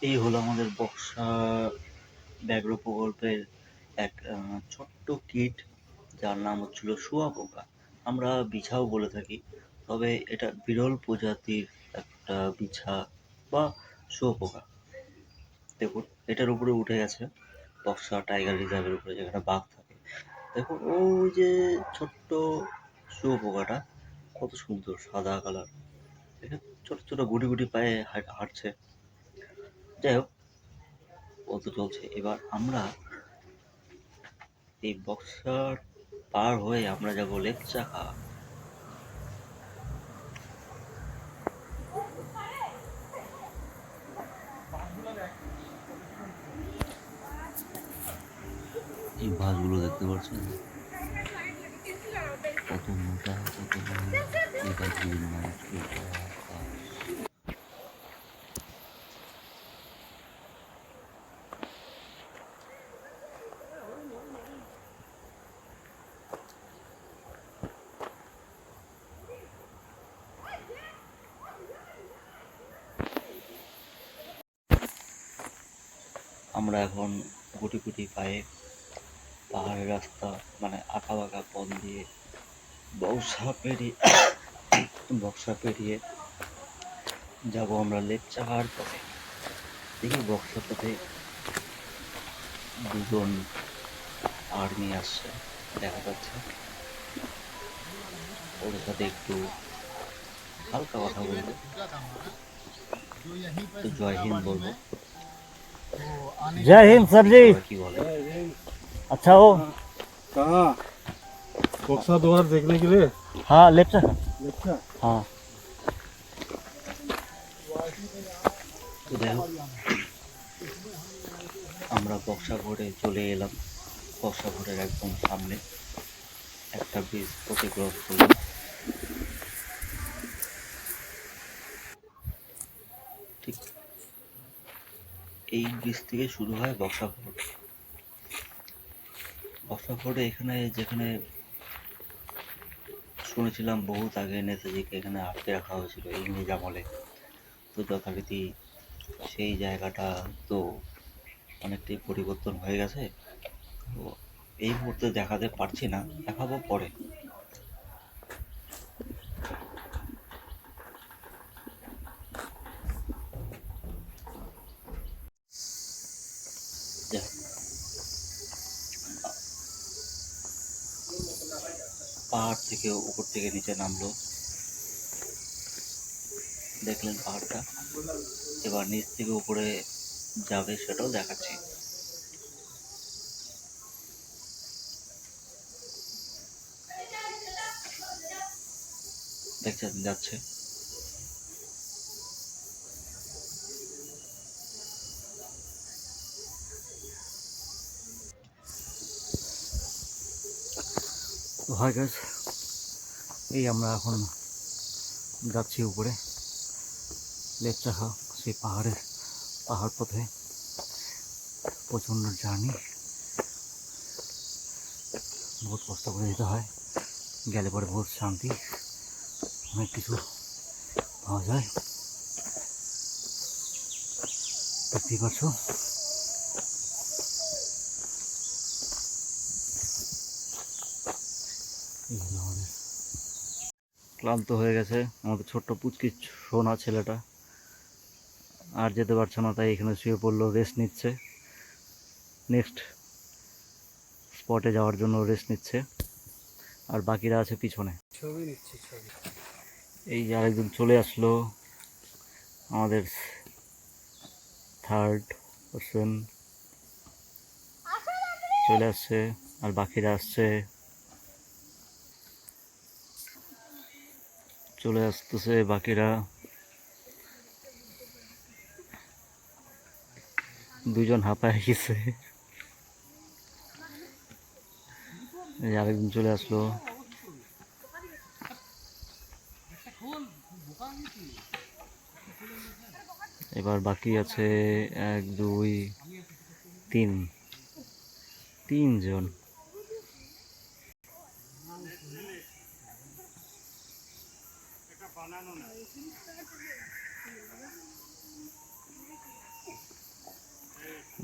এই হলো আমাদের বক্সা ব্যাঘ্র প্রকল্পের এক ছোট্ট কিট যার নাম হচ্ছিল শুঁয়াপোকা আমরা বিছাও বলে থাকি, তবে এটা বিরল প্রজাতির একটা বিছা বা শুঁয়োপোকা দেখুন, এটার উপরে উঠে গেছে বক্সা টাইগার রিজার্ভের উপরে, যেখানে বাঘ থাকে। দেখুন, ওই যে ছোট্ট শুঁয়োপোকাটা কত সুন্দর সাদা কালার দেখেন, ছোট ছোট গুটি গুটি পায়ে হাঁট- হাঁটছে। যাই হোক ও চলছে। এবার আমরা এই বক্সার পার হয়ে আমরা যাব লেপচা খাওয়া এই মাছগুলো দেখতে পাচ্ছেন? কত মোটা, কত এই মাছগুলো মাছ আমরা এখন গুটি গুটি পায়ে পাহাড়ের রাস্তা মানে আঁকা বাঁকা পথ দিয়ে বক্সা পেরিয়ে বক্সা পেরিয়ে যাব আমরা লেপচা খাওয়ার পথে। দেখি বক্সা পথে দুজন আর্মি আসছে, দেখা যাচ্ছে। ওদের সাথে একটু হালকা কথা বলব। জয় হিন্দ বলব। जय हिंद सर जी ওরা কি বলে अच्छा हो कहाँ बक्सा द्वार देखने के लिए हाँ लेफ्ट अच्छा हाँ তো দেখো আমরা বক্সাগড়ে চলে এলাম বক্সাগড়ের একদম সামনে একটা ব্রিজ অতিক্রম করলাম এই ব্রিজ থেকে শুরু হয় বক্সাগড় বক্সাগড়ে এখানে, যেখানে শুনেছিলাম বহুত আগে নেতাজিকে এখানে আটকে রাখা হয়েছিল ইংরেজ আমলে তো যথারীতি সেই জায়গাটা তো অনেকটাই পরিবর্তন হয়ে গেছে। তো এই মুহূর্তে দেখাতে পারছি না, দেখাবো পরে। পাহাড় থেকে উপর থেকে নিচে নামলো। দেখলেন পাহাড়টা। এবার নিচ থেকে উপরে যাবে সেটাও দেখাচ্ছি। দেখছেন, যাচ্ছে। তো হয় গাছ এই আমরা এখন যাচ্ছি উপরে। লেপচা খাওয়া সেই পাহাড়ের পাহাড় পথে। প্রচণ্ড জার্নি। বহুত কষ্ট করে যেতে হয়। গেলে পরে বহুত শান্তি। অনেক কিছু পাওয়া যায়। দেখতেই পাচ্ছ এই হলো আমাদের ক্লান্ত হয়ে গেছে। আমাদের ছোট্ট পুচকি সোনা ছেলেটা। আর যেতে পারছে না তাই এখানে শুয়ে পড়ল রেস্ট নিচ্ছে। নেক্সট স্পটে যাওয়ার জন্য রেস্ট নিচ্ছে। আর বাকিরা আছে পিছনে। ছবি নিচ্ছি ছবি। এই যে আরেকজন চলে আসলো। আমাদের থার্ড পার্সন চলে আসছে। আর বাকিরা আসছে। চলে আসতেছে বাকিরা। দুজন হাঁপায় গেছে। আরেকজন চলে আসলো। এবার বাকি আছে এক, দুই, তিন। তিনজন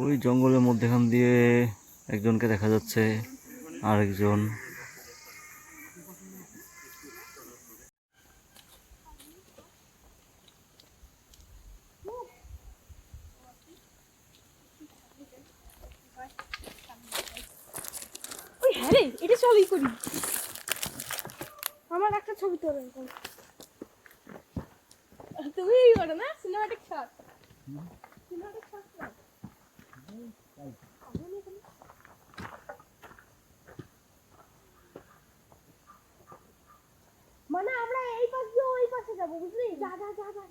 ওই জঙ্গলের মধ্যেখান দিয়ে একজনকে দেখা যাচ্ছে আরেকজন। ওই হ্যাঁ রে এটা ছবি করি। আমার একটা ছবি তুমি করো না সিনেমাটিক শট সিনেমাটিক শট মানে আমরা এই পাশ দিয়ে ওই পাশে যাব বুঝলি? যা যা যা যা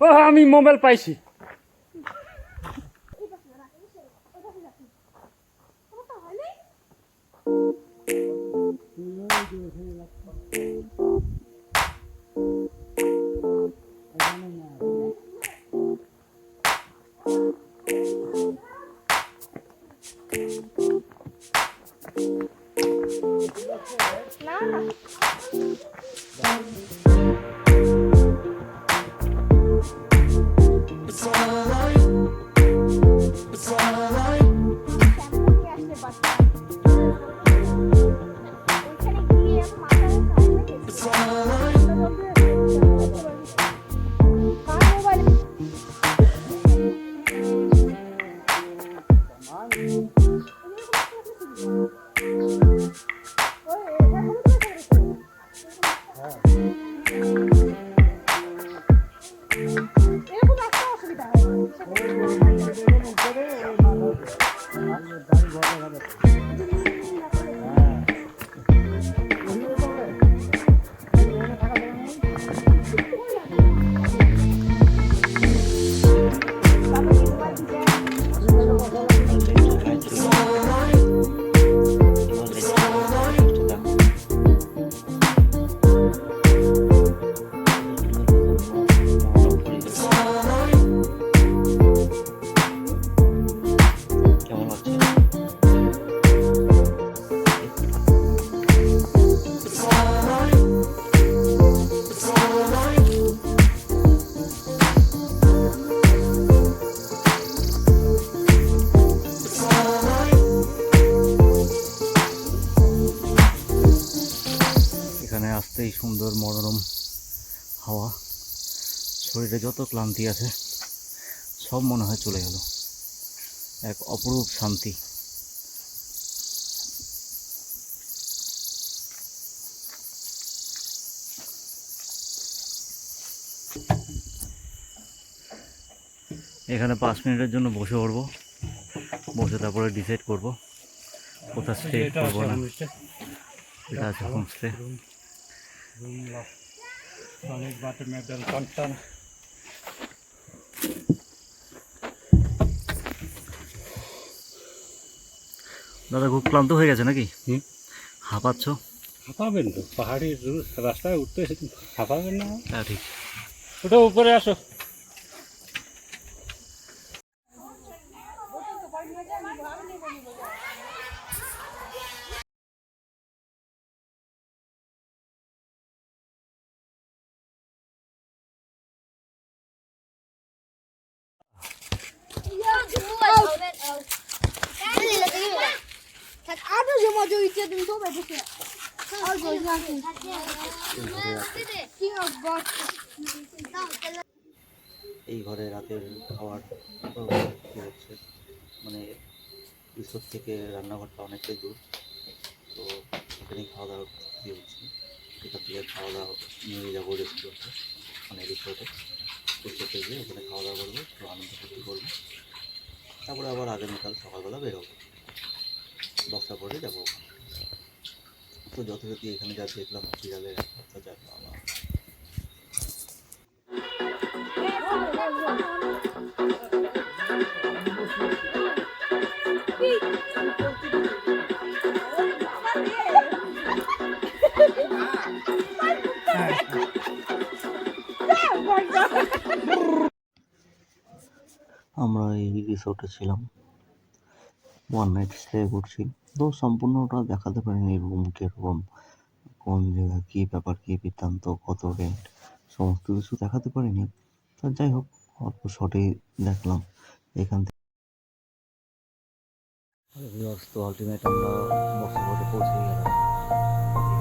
ও আমি মোবাইল পাইছি। এই পাশে না নিয়ে শরীরে যত ক্লান্তি আছে সব মনে হয় চলে গেল এক অপরূপ শান্তি এখানে পাঁচ মিনিটের জন্য বসে পড়ব বসে তারপরে ডিসাইড করব কোথায় স্টে করব না এটা আছে হোমস্টে দাদা খুব ক্লান্ত হয়ে গেছে নাকি? হুম। হাঁপাচ্ছ? হাঁপাবেন তো পাহাড়ি রাস্তায় উঠতে হাঁপাবেন না। হ্যাঁ ঠিক। ওটা উপরে আসো। এই ঘরে রাতের খাওয়ার কি হচ্ছে মানে রিসোর্ট থেকে রান্নাঘরটা অনেকটাই দূর। তো এখানেই খাওয়া দাওয়া করতে হচ্ছে। এখান থেকে খাওয়া দাওয়া নিয়ে যাব রেস্টুরেন্টে মানে রিসোর্টে রিসোর্টে গিয়ে ওখানে খাওয়া দাওয়া করব, একটু আনন্দ ফুর্তি করব। তারপরে আবার আগামীকাল সকালবেলা বেরোবো। দশটা পরে যাব। তো যথারীতি এখানে যা দেখলাম, বিড়ালের অত্যাচার বাবা আমরা এই রিসোর্টে ছিলাম। ওয়ান নাইট স্টে করছি তো সম্পূর্ণটা দেখাতে পারিনি রুম কীরকম, কোন জায়গায় কী ব্যাপার, কী বৃত্তান্ত, কত রেন্ট সমস্ত কিছু দেখাতে পারিনি। তো যাই হোক অল্প শটেই দেখলাম এখান থেকে। তো আলটিমেট আমরা বক্সবোর্ডে পৌঁছে গেলাম।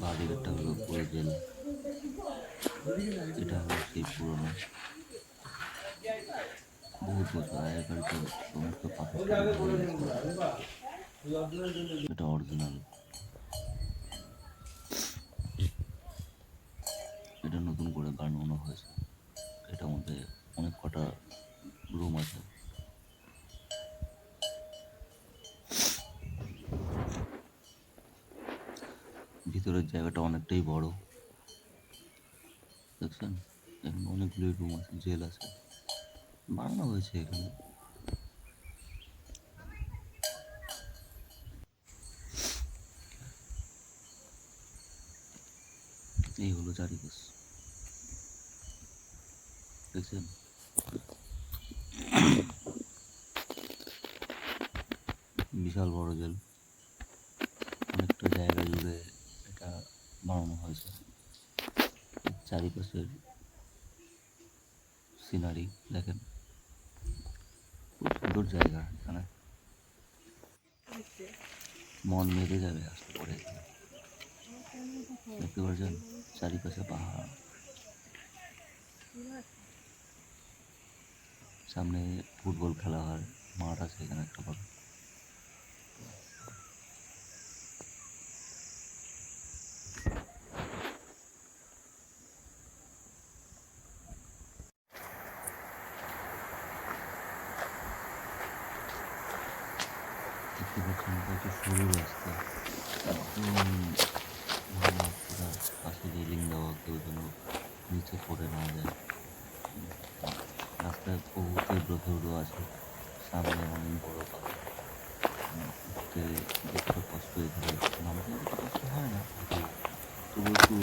বাড়িটা হলো পুরো এটা হলো সেই পুরনো। বহুত বছর আগেকার সমস্ত গেছে। এটা অরিজিনাল দেখছেন এখানে অনেকগুলি রুম আছে জেল আছে। বানানো হয়েছে এখানে। এই হলো চারিপাশ। দেখছেন বিশাল বড় জেল অনেকটা জায়গা জুড়ে এটা বানানো হয়েছে চারিপাশের সিনারি দেখেন, খুব সুন্দর জায়গা এখানে। মন মেরে যাবে আসতে পরে দেখতে পাচ্ছেন? চারিপাশে পাহাড়। সামনে ফুটবল খেলা হয়, মাঠ আছে এখানে একটা বড়। দেখতে পাচ্ছেন হচ্ছে সরু রাস্তা পাশে রেলিং নিচে পড়ে না যায় রাস্তায় বহুত ব্রথৌর আছে সামনে অনেক দেখতে কষ্ট হয় না তবু একটু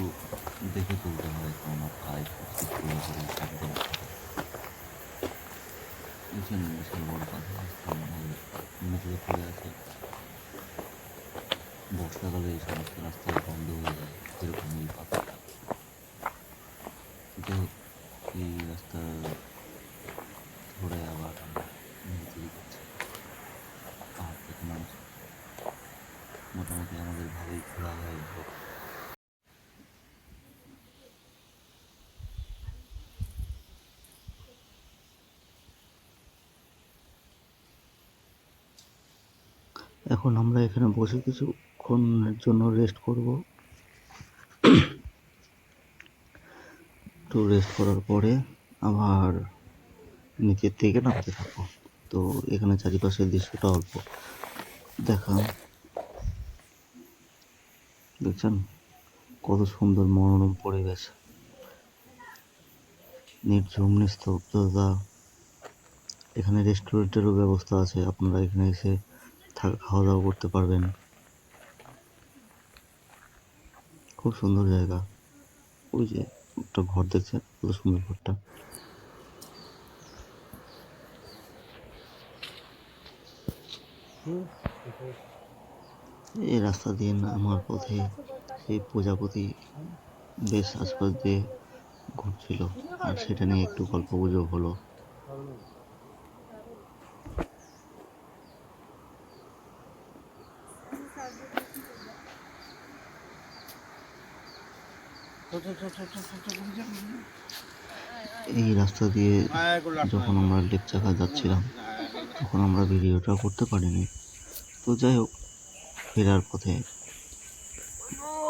দেখে তুলতে হয় কেননা পায়ে করে বিশাল বড় পাখি মনে হয় মুখে পড়ে আছে বর্ষাকালে এই সমস্ত রাস্তা বন্ধ হয়ে যায় যেরকম এই পাখিটা যাই হোক এই রাস্তা ধরে আবার আমরা নিচে যাচ্ছি পাহাড় থেকে নামছি মোটামুটি আমাদের ভালোই ঘোরা হয়ে এখন আমরা এখানে বসে কিছুক্ষণের জন্য রেস্ট করব। একটু রেস্ট করার পরে আবার নিচের থেকে নামতে থাকব। তো এখানে চারিপাশের দৃশ্যটা অল্প দেখাম দেখছেন? কত সুন্দর মনোরম পরিবেশ। নির্ঝুম, নিস্তব্ধতা। এখানে রেস্টুরেন্টেরও ব্যবস্থা আছে। আপনারা এখানে এসে খাওয়া দাওয়া করতে পারবেন। খুব সুন্দর জায়গা। ওই যে একটা ঘর দেখছেন কত সুন্দর ঘরটা। এই রাস্তা দিয়ে আমার পথে সেই প্রজাপতি বেশ আশপাশ দিয়ে ঘুরছিল। আর সেটা নিয়ে একটু গল্প গুজব হলো। এই রাস্তা দিয়ে যখন আমরা লেক চাকা যাচ্ছিলাম, তখন আমরা ভিডিওটা করতে পারিনি। তো যাই হোক, ফেরার পথে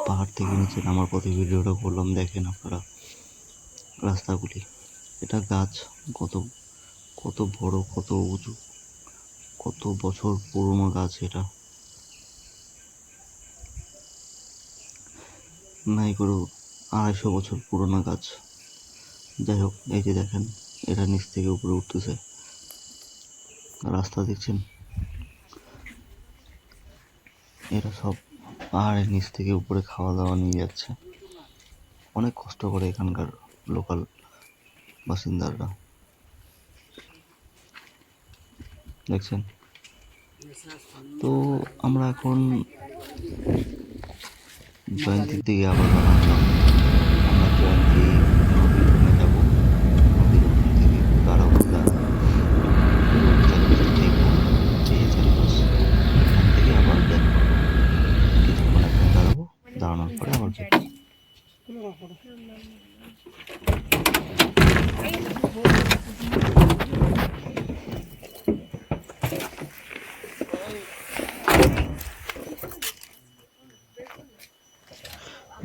পাহাড় থেকে নিচে নামার পথে ভিডিওটা করলাম, দেখেন আপনারা রাস্তাগুলি। এটা গাছ কত কত বড়, কত উঁচু, কত বছর পুরনো গাছ এটা। নাই করে আড়াইশো বছর পুরোনো গাছ। যাই হোক, এই যে দেখেন, এটা নিচ থেকে উপরে উঠতেছে। রাস্তা দেখছেন? এরা সব পাহাড়ের নিচ থেকে উপরে খাওয়া দাওয়া নিয়ে যাচ্ছে। অনেক কষ্ট করে এখানকার লোকাল বাসিন্দারা। দেখছেন? তো আমরা এখন জয়ন্তীর দিকে আবার হলাম নদীর ওখানে যাব নদীর ওখান থেকে একটু দাঁড়াবো দাঁড়াবো চারিপাশটা চারিপাশ এখান থেকে আবার ব্যাক করব কিছুক্ষণ এখানে দাঁড়াবো দাঁড়ানোর পরে আবার back করব।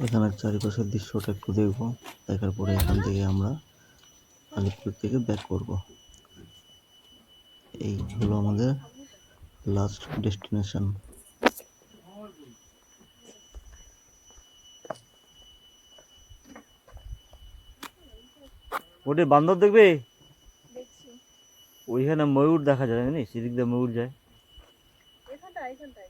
এখানের চারিপাশের দৃশ্যটা একটু দেখব। দেখার পরে এখান থেকে আমরা আলিপুর থেকে ব্যাক করব। এই হলো আমাদের লাস্ট ডেস্টিনেশন ওটা বান্দর দেখবে? ওইখানে ময়ূর দেখা যায় জানিস? সেদিক দিয়ে ময়ূর যায়। এখানটা এখানটা